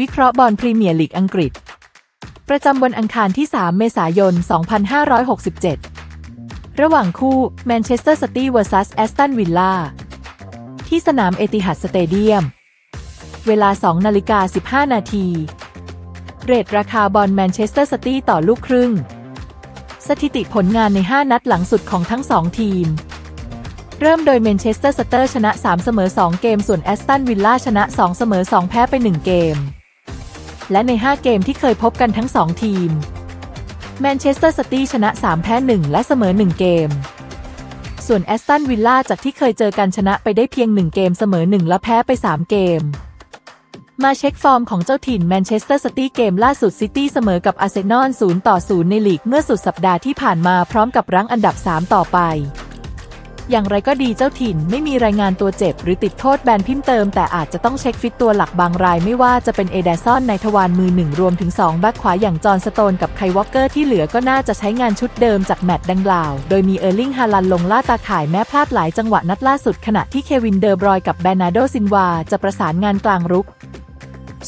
วิเคราะห์บอลพรีเมียร์ลีกอังกฤษ ประจำวันอังคารที่ 3 เมษายน 2567 ระหว่างคู่แมนเชสเตอร์ซิตี้ vs แอสตันวิลล่าที่สนามเอติฮัดสเตเดียม เวลา 2 นาฬิกา 15 นาที เรทราคาบอลแมนเชสเตอร์ซิตี้ต่อลูกครึ่ง สถิติผลงานใน 5 นัดหลังสุดของทั้ง 2 ทีม เริ่มโดยแมนเชสเตอร์สเตอร์ชนะ 3 เสมอ 2 เกม ส่วนแอสตันวิลล่าชนะ 2 เสมอ 2 แพ้ไป 1 เกม และใน 5 เกมที่เคยพบกันทั้ง 2 ทีม แมนเชสเตอร์ซิตี้ชนะ 3 แพ้ 1 และเสมอ 1 เกม ส่วนแอสตันวิลล่าจากที่เคยเจอกันชนะไปได้เพียง 1 เกมเสมอ 1 และแพ้ไป 3 เกม มาเช็คฟอร์มของเจ้าถิ่นแมนเชสเตอร์ซิตี้เกมล่าสุดซิตี้เสมอกับอาร์เซนอล0ต่อ0ในลีกเมื่อสุดสัปดาห์ที่ผ่านมาพร้อมกับรั้งอันดับ 3 ต่อไป อย่างไรก็ดีเจ้าถิ่นไม่มีรายงานตัวเจ็บ หรือติดโทษแบนพิมพ์เติม แต่อาจจะต้องเช็คฟิตตัวหลักบางรายไม่ว่าจะเป็นเอเดซอนในทวารมือหนึ่งรวมถึง 2 แบ็คขวาอย่างจอห์นสโตนกับไควอเกอร์ที่เหลือก็น่าจะใช้งานชุดเดิมจากแมตช์ดังกล่าว โดยมีเออร์ลิงฮาลันลงล่าตาข่ายแม้พลาดหลายจังหวะนัดล่าสุดขณะที่เควินเดอร์บรอยกับแบรนาโดซินวาจะประสานงานกลางรุก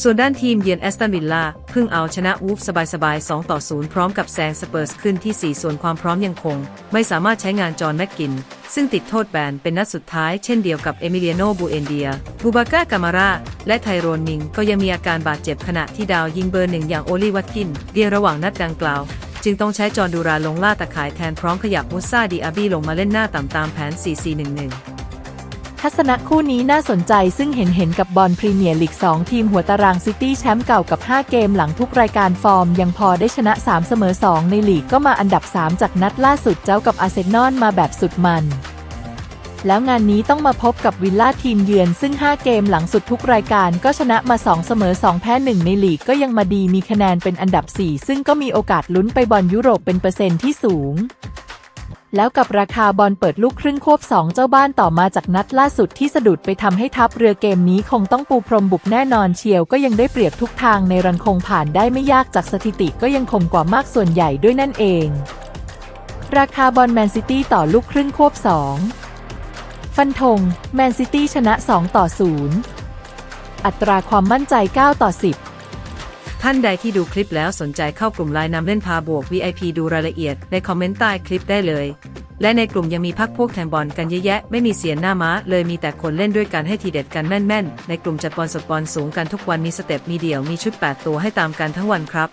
ส่วนด้านทีมเยือนแอสตันวิลล่าเพิ่งเอาชนะวูฟสบายๆ 2 ต่อ 0 พร้อมกับแซงสเปอร์สขึ้นที่ 4 ส่วนความพร้อมยังคง ไม่สามารถใช้งานจอห์นแม็กกิน ซึ่งติดโทษแบนเป็นนัดสุดท้ายเช่นเดียวกับเอมิเลียโนบูเอนเดีย บูบาก้ากามารา และไทโรนมิงก็ยังมีอาการบาดเจ็บขณะที่ดาวยิงเบอร์หนึ่งอย่างโอลีวัตกินเดียระหว่างนัดดังกล่าวจึงต้องใช้จอห์ดูราลงล่าตะข่ายแทนพร้อมขยับมุซาดีอาบีลงมาเล่นหน้าต่ำตามแผน 4-4-1-1 ทัศนะคู่นี้น่าสนใจซึ่งเห็นเห็นกับบอลพรีเมียร์ลีก 2 ทีมหัวตารางซิตี้แชมป์เก่ากับ 5 เกมหลังทุกรายการฟอร์ม ยังพอได้ชนะ 3 เสมอ 2 ในลีกก็มาอันดับ 3 จากนัดล่าสุดเจ้ากับอาร์เซนอลมาแบบสุดมัน แล้วงานนี้ต้องมาพบกับวิลล่าทีมเยือนซึ่ง 5 เกมหลังสุดทุกรายการก็ชนะมา 2 เสมอ 2 แพ้ 1 ในลีกก็ยังมาดีมีคะแนนเป็นอันดับ 4 ซึ่งก็มีโอกาสลุ้นไปบอลยุโรปเป็นเปอร์เซ็นต์ที่สูง แล้วกับราคาบอลเปิดลูกครึ่งควบ 2 เจ้าบ้านต่อมาจากนัดล่าสุดที่สะดุดไปทำให้ทัพเรือเกมนี้คงต้องปูพรมบุกแน่นอนเชียวก็ยังได้เปรียบทุกทางในรันคงผ่านได้ไม่ยากจากสถิติก็ยังคงกว่ามากส่วนใหญ่ด้วยนั่นเอง ราคาบอลแมนซิตี้ต่อลูกครึ่งควบ 2 ฟันธงแมนซิตี้ชนะ 2 ต่อ 0 อัตราความมั่นใจ 9 ต่อ 10 ท่านใดที่ดูคลิปแล้วสนใจเข้ากลุ่มไลน์นำเล่นพาบวก VIP ดูรายละเอียดในคอมเมนต์ใต้คลิปได้เลย และในกลุ่มยังมีพักพวกแทงบอลกันเยอะแยะ ไม่มีเสียนหน้าม้า เลยมีแต่คนเล่นด้วยกันให้ทีเด็ดกันแม่นๆ ในกลุ่มจัดบอลสดบอลสูงกันทุกวันมีสเต็ปมีเดี่ยวมีชุด 8 ตัวให้ตามกันทั้งวันครับ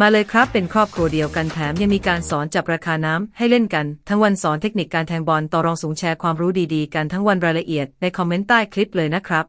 มาเลยครับเป็นครอบครัวเดียวกันแถมยังมีการสอนจับราคาน้ำให้เล่นกัน ทั้งวันสอนเทคนิคการแทงบอลต่อรองสูงแชร์ความรู้ดีๆ กันทั้งวันรายละเอียดในคอมเมนต์ใต้คลิปเลยนะครับ